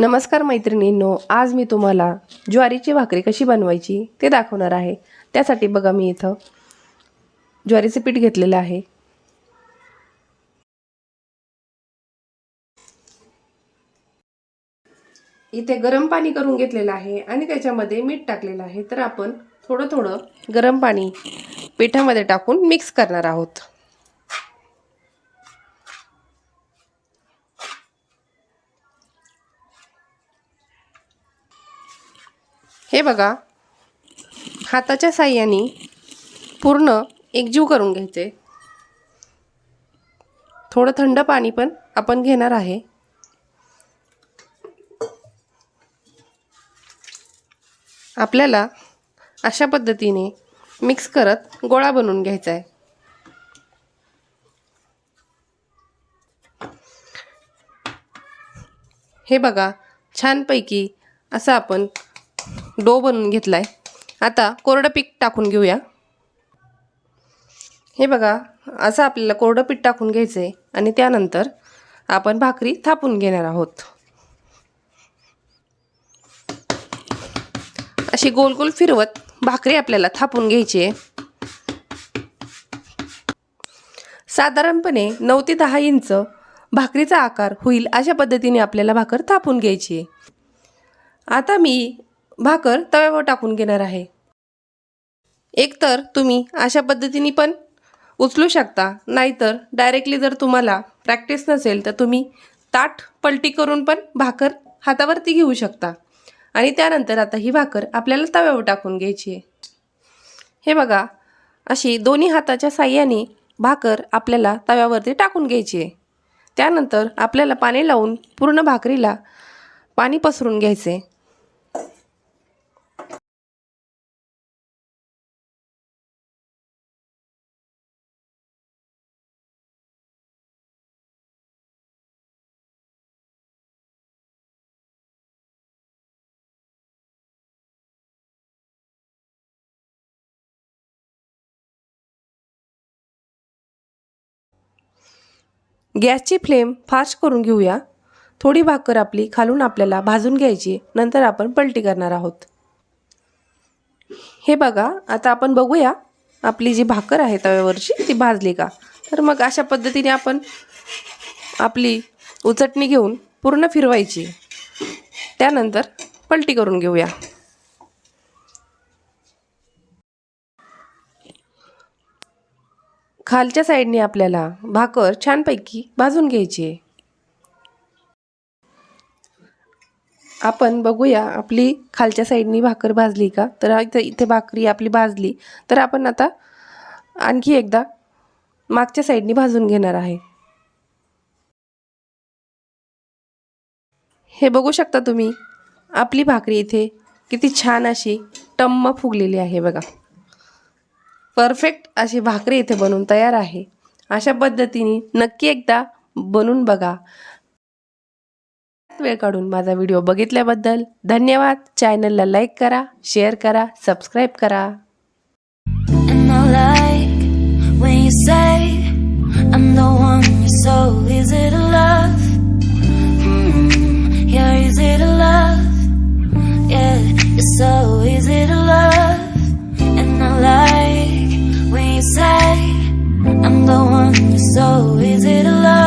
नमस्कार मैत्रिणींनो आज मी तुम्हाला ज्वारीची भाकरी कशी बनवायची ते दाखवणार आहे. त्यासाठी बघा मी इथं ज्वारीचं पीठ घेतलेलं आहे. इथे गरम पाणी करून घेतलेलं आहे आणि त्याच्यामध्ये मीठ टाकलेलं आहे. तर आपण थोडं थोडं गरम पाणी पिठामध्ये टाकून मिक्स करणार आहोत. हे बघा हाताच्या साह्याने पूर्ण एकजीव करून घ्यायचे. थोडं थंड पाणी पण आपण घेणार आहे. आपल्याला अशा पद्धतीने मिक्स करत गोळा बनवून घ्यायचा आहे. हे बघा छानपैकी असं आपण डो बनवून घेतला आहे आता कोरडं पीठ टाकून घेऊया. हे बघा असं आपल्याला कोरडं पीठ टाकून घ्यायचं आहे आणि त्यानंतर आपण भाकरी थापून घेणार आहोत. अशी गोल गोल फिरवत भाकरी आपल्याला थापून घ्यायची आहे. साधारणपणे नऊ ते दहा इंच भाकरीचा आकार होईल अशा पद्धतीने आपल्याला भाकर थापून घ्यायची आहे. आता मी भाकर तव्यावर टाकून घेणार आहे. एकतर तुम्ही अशा पद्धतीने पण उचलू शकता नाहीतर डायरेक्टली जर तुम्हाला प्रॅक्टिस नसेल तर तुम्ही ताट पलटी करून पण भाकर हातावरती घेऊ शकता. आणि त्यानंतर आता ही भाकर आपल्याला तव्यावर टाकून घ्यायची आहे. हे बघा अशी दोन्ही हाताच्या साह्याने भाकर आपल्याला तव्यावरती टाकून घ्यायची आहे. त्यानंतर आपल्याला पाणी लावून पूर्ण भाकरीला पाणी पसरून घ्यायचे. गॅसची फ्लेम फास्ट करून घेऊया. थोडी भाकर आपली खालून आपल्याला भाजून घ्यायची. नंतर आपण पलटी करणार आहोत. हे बघा आता आपण बघूया आपली जी भाकर आहे तव्यावरची ती भाजली का? तर मग अशा पद्धतीने आपण आपली उचटणी घेऊन पूर्ण फिरवायची. त्यानंतर पलटी करून घेऊया. खालच्या साईडने आपल्याला भाकर छानपैकी भाजून घ्यायची आहे. आपण बघूया आपली खालच्या साईडनी भाकर भाजली का? तर इथे इथे भाकरी आपली भाजली. तर आपण आता आणखी एकदा मागच्या साईडनी भाजून घेणार आहे. हे बघू शकता तुम्ही आपली भाकरी इथे किती छान अशी टम्म फुगलेली आहे बघा. परफेक्ट अशी भाकरी इथे बनवून तयार आहे. अशा पद्धतीने नक्की एकदा बनवून बघा. वेळ काढून माझा व्हिडिओ बघितल्याबद्दल धन्यवाद. चॅनलला लाईक करा शेअर करा सबस्क्राईब करा. When you say I'm the one you're so easy to I'm the one that's always at a loss.